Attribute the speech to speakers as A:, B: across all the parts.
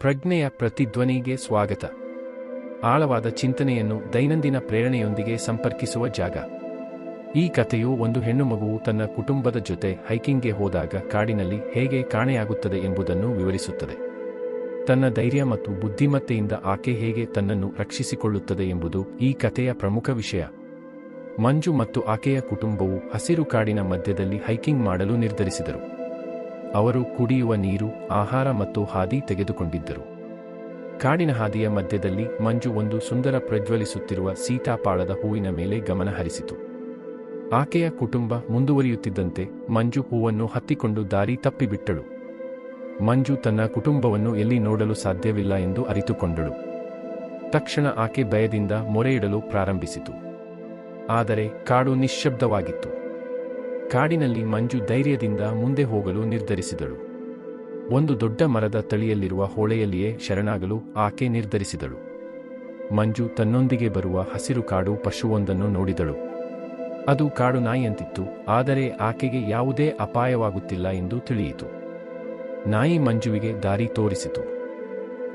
A: ಪ್ರಜ್ಞೆಯ ಪ್ರತಿಧ್ವನಿಗೆ ಸ್ವಾಗತ. ಆಳವಾದ ಚಿಂತನೆಯನ್ನು ದೈನಂದಿನ ಪ್ರೇರಣೆಯೊಂದಿಗೆ ಸಂಪರ್ಕಿಸುವ ಜಾಗ. ಈ ಕಥೆಯು ಒಂದು ಹೆಣ್ಣು ಮಗುವು ತನ್ನ ಕುಟುಂಬದ ಜೊತೆ ಹೈಕಿಂಗ್ಗೆ ಹೋದಾಗ ಕಾಡಿನಲ್ಲಿ ಹೇಗೆ ಕಾಣೆಯಾಗುತ್ತದೆ ಎಂಬುದನ್ನು ವಿವರಿಸುತ್ತದೆ. ತನ್ನ ಧೈರ್ಯ ಮತ್ತು ಬುದ್ಧಿಮತ್ತೆಯಿಂದ ಆಕೆ ಹೇಗೆ ತನ್ನನ್ನು ರಕ್ಷಿಸಿಕೊಳ್ಳುತ್ತದೆ ಎಂಬುದು ಈ ಕಥೆಯ ಪ್ರಮುಖ ವಿಷಯ. ಮಂಜು ಮತ್ತು ಆಕೆಯ ಕುಟುಂಬವು ಹಸಿರು ಕಾಡಿನ ಮಧ್ಯದಲ್ಲಿ ಹೈಕಿಂಗ್ ಮಾಡಲು ನಿರ್ಧರಿಸಿದರು. ಅವರು ಕುಡಿಯುವ ನೀರು, ಆಹಾರ ಮತ್ತು ಹಾದಿ ತೆಗೆದುಕೊಂಡಿದ್ದರು. ಕಾಡಿನ ಹಾದಿಯ ಮಧ್ಯದಲ್ಲಿ ಮಂಜು ಒಂದು ಸುಂದರ ಪ್ರಜ್ವಲಿಸುತ್ತಿರುವ ಸೀತಾಪಾಳದ ಹೂವಿನ ಮೇಲೆ ಗಮನ ಹರಿಸಿತು. ಆಕೆಯ ಕುಟುಂಬ ಮುಂದುವರಿಯುತ್ತಿದ್ದಂತೆ ಮಂಜು ಹೂವನ್ನು ಹತ್ತಿಕೊಂಡು ದಾರಿ ತಪ್ಪಿಬಿಟ್ಟಳು. ಮಂಜು ತನ್ನ ಕುಟುಂಬವನ್ನು ಎಲ್ಲಿ ನೋಡಲು ಸಾಧ್ಯವಿಲ್ಲ ಎಂದು ಅರಿತುಕೊಂಡಳು. ತಕ್ಷಣ ಆಕೆ ಭಯದಿಂದ ಮೊರೆಯಿಡಲು ಪ್ರಾರಂಭಿಸಿತು. ಆದರೆ ಕಾಡು ನಿಶ್ಶಬ್ದವಾಗಿತ್ತು. ಕಾಡಿನಲ್ಲಿ ಮಂಜು ಧೈರ್ಯದಿಂದ ಮುಂದೆ ಹೋಗಲು ನಿರ್ಧರಿಸಿದಳು. ಒಂದು ದೊಡ್ಡ ಮರದ ತಳಿಯಲ್ಲಿರುವ ಹೊಳೆಯಲ್ಲಿಯೇ ಶರಣಾಗಲು ಆಕೆ ನಿರ್ಧರಿಸಿದಳು. ಮಂಜು ತನ್ನೊಂದಿಗೆ ಬರುವ ಹಸಿರು ಕಾಡು ಪಶುವೊಂದನ್ನು ನೋಡಿದಳು. ಅದು ಕಾಡು ನಾಯಿಯಂತಿತ್ತು, ಆದರೆ ಆಕೆಗೆ ಯಾವುದೇ ಅಪಾಯವಾಗುತ್ತಿಲ್ಲ ಎಂದು ತಿಳಿಯಿತು. ನಾಯಿ ಮಂಜುವಿಗೆ ದಾರಿ ತೋರಿಸಿತು.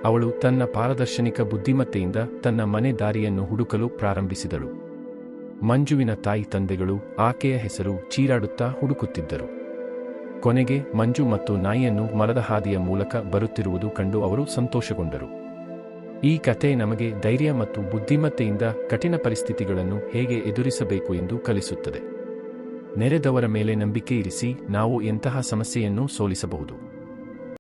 A: ಅವಳು ತನ್ನ ಪಾರದರ್ಶನಿಕ ಬುದ್ಧಿಮತ್ತೆಯಿಂದ ತನ್ನ ಮನೆ ದಾರಿಯನ್ನು ಹುಡುಕಲು ಪ್ರಾರಂಭಿಸಿದಳು. ಮಂಜುವಿನ ತಾಯಿ ತಂದೆಗಳು ಆಕೆಯ ಹೆಸರು ಚೀರಾಡುತ್ತಾ ಹುಡುಕುತ್ತಿದ್ದರು. ಕೊನೆಗೆ ಮಂಜು ಮತ್ತು ನಾಯಿಯನ್ನು ಮರದ ಹಾದಿಯ ಮೂಲಕ ಬರುತ್ತಿರುವುದು ಕಂಡು ಅವರು ಸಂತೋಷಗೊಂಡರು. ಈ ಕಥೆ ನಮಗೆ ಧೈರ್ಯ ಮತ್ತು ಬುದ್ಧಿಮತ್ತೆಯಿಂದ ಕಠಿಣ ಪರಿಸ್ಥಿತಿಗಳನ್ನು ಹೇಗೆ ಎದುರಿಸಬೇಕು ಎಂದು ಕಲಿಸುತ್ತದೆ. ನೆರೆದವರ ಮೇಲೆ ನಂಬಿಕೆ ಇರಿಸಿ ನಾವು ಎಂತಹ ಸಮಸ್ಯೆಯನ್ನು ಸೋಲಿಸಬಹುದು.